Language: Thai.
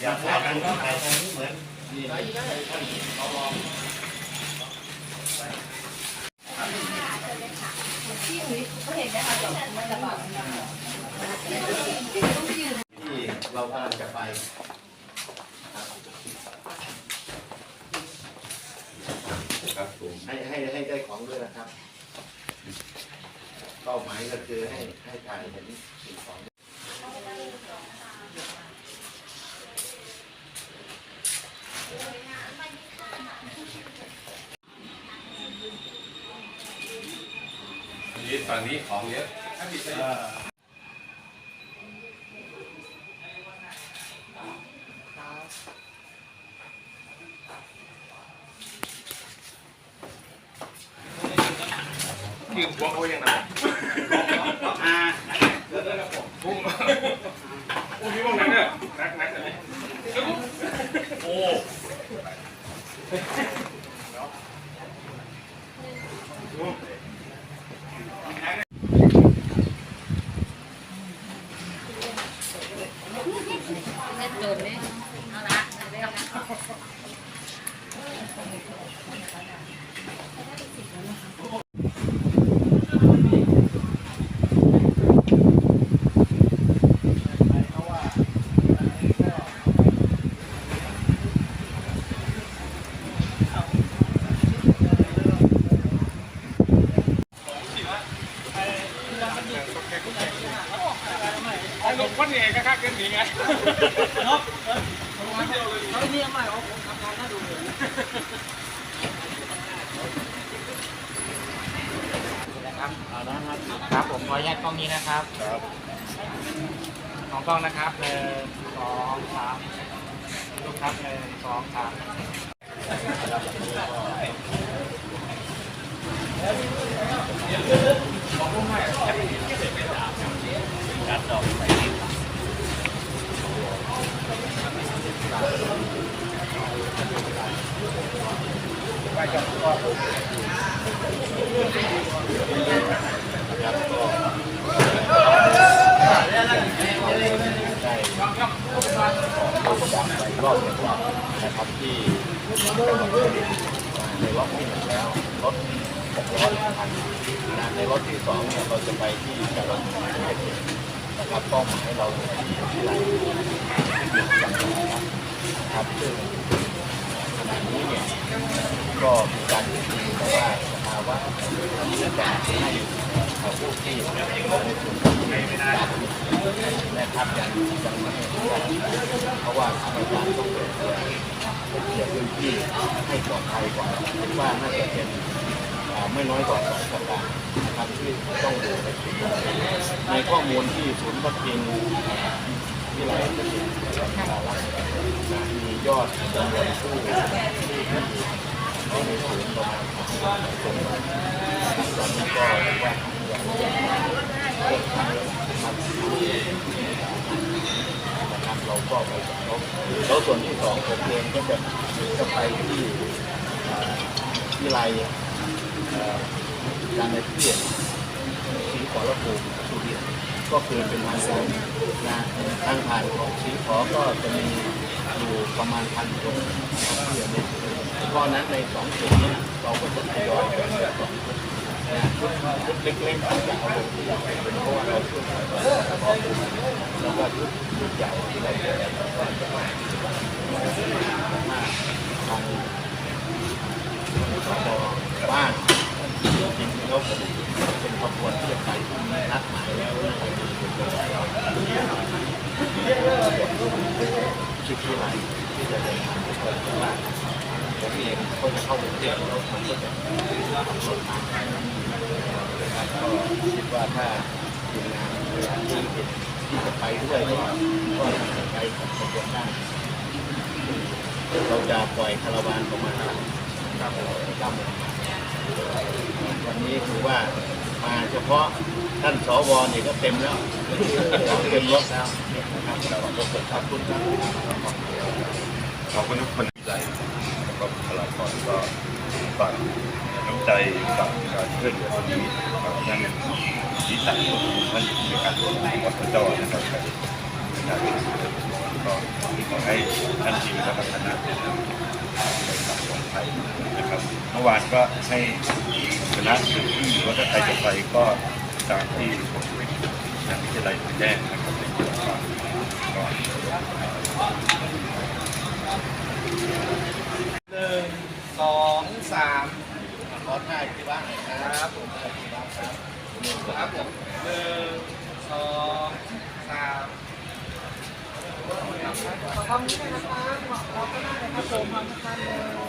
อย่าพูดถ่ายทางนี้เหมือนนี่ที่เรากำลังจะไปครับครับผมให้ให้ให้ได้ของด้วยนะครับ เป้าหมายก็คือให้ให้ถ่ายเห็นสิ่งของ อันนี้ฝั่งนี้ของเยอะคือพวกเขายังไงอ่าพวกพวกนี้พวกนั้นเนี่ยนักนักอะไรโอ้เล่ นเกินนี่เอาละเร็วนะ ไอ้ลูกคนเนี่ยก็ค่าเกินหนีไงนะครับเอาละครับ ครับผมขออนุญาตกล้องนี้นะครับครับ ของกล้องนะครับหนึ่งสองสามลูกครับหนึ่งสองสาม รอบหนึ่งนะครับที่ในรอบที่หนึ่งแล้วรถหกร้อยคันนะในรถที่สองเนี่ยเราจะไปที่จังหวัดภูเก็ตนะครับเป้าหมายเราอยู่ที่ไหนนะครับซึ่ง ขณะนี้เนี่ยก็มีการพูดคุยแต่ว่าสภาวะที่จะให้ผู้ที่ในส่วนของไม่ได้นะครับยังยังไม่เพราะว่าทางการต้องเปิดเผยเคลียรพื้นที่ให้ปลอดภัยก่อนคิดว่าน่าจะเป็นไม่น้อยกว่าสองสัปดาห์นะครับที่ต้องดูในในข้อมูลที่ศูนย์วัคซีนที่ไรจะเป็นกา อดจำนวนผู้ที่ที่ในศูนย์ประมาณสามคนตอนนี้ก็เรียกว่าย่างเริ่มทำนะครับนะครับเราก็ไปกับเขาแล้วส่วนที่สองผมเองก็จะจะไปที่เอ่อวิไลการในที่สีขอระภูมิสุรินทร์ก็คือเป็นทางตรงนะทางผ่านของสีขอก็จะมี อยู่ประมาณพันคนเพราะนั้นในสองจุดเนี้เราก็จะทยอยไปสองจุดนะชุดเล็กๆอาจจะเอาลงที่เราเป็นเพราะว่าเราช่วยกันแล้วก็ชุดใหญ่ที่เราจะก็จะมาทางสบบ้านจริงๆแล้วเป็นขบวนที่จะไปนัดหมายแล้วว่าจะมีชิคกี้พาย เดินทางไปเปิดบ้าผมเองก็จะเข้ากรุงเทพแล้วผมก็จะขับรถมานะครับก็คิดว่าถ้าทีมงานเวลาที่ที่จะไปด้วยก็ก็จะไปกับขบวนได้เราจะปล่อยคาราวานประมาณเก้าโมงเก้ามวันนี้คือว่ามาเฉพาะท่านสวเนี่ยก็เต็มแล้ว เต็มรถแล้วนะครับขอบคุณครับคุณครับ อบคุณทุกคนใจแล้วก็บุคลากรก็ฝากน้ำใจฝากการช่วยเหลือตรงนี้ครับนั่นสีสันของท่านในการร่วมกับพระเจ้านะครับก็ขอให้ท่านทีและก็คณะเป็นนำไปสังคมไทยนะครับเมื่อวานก็ให้คณะหรือที่หรือว่าถ้าใครจะไปก็ตามที่ผมทางวิทยาลัยแจ้งนะครับในส่วนของก็ หนึ่งสองสามขอถ่ายที่บ้านหน่อยครับผมถ่ายที่บ้านครับครับผมหนึ่งสองสามขอความนี้เลยนะคะขอก็ได้เลยครับผมขอบคุณค่ะ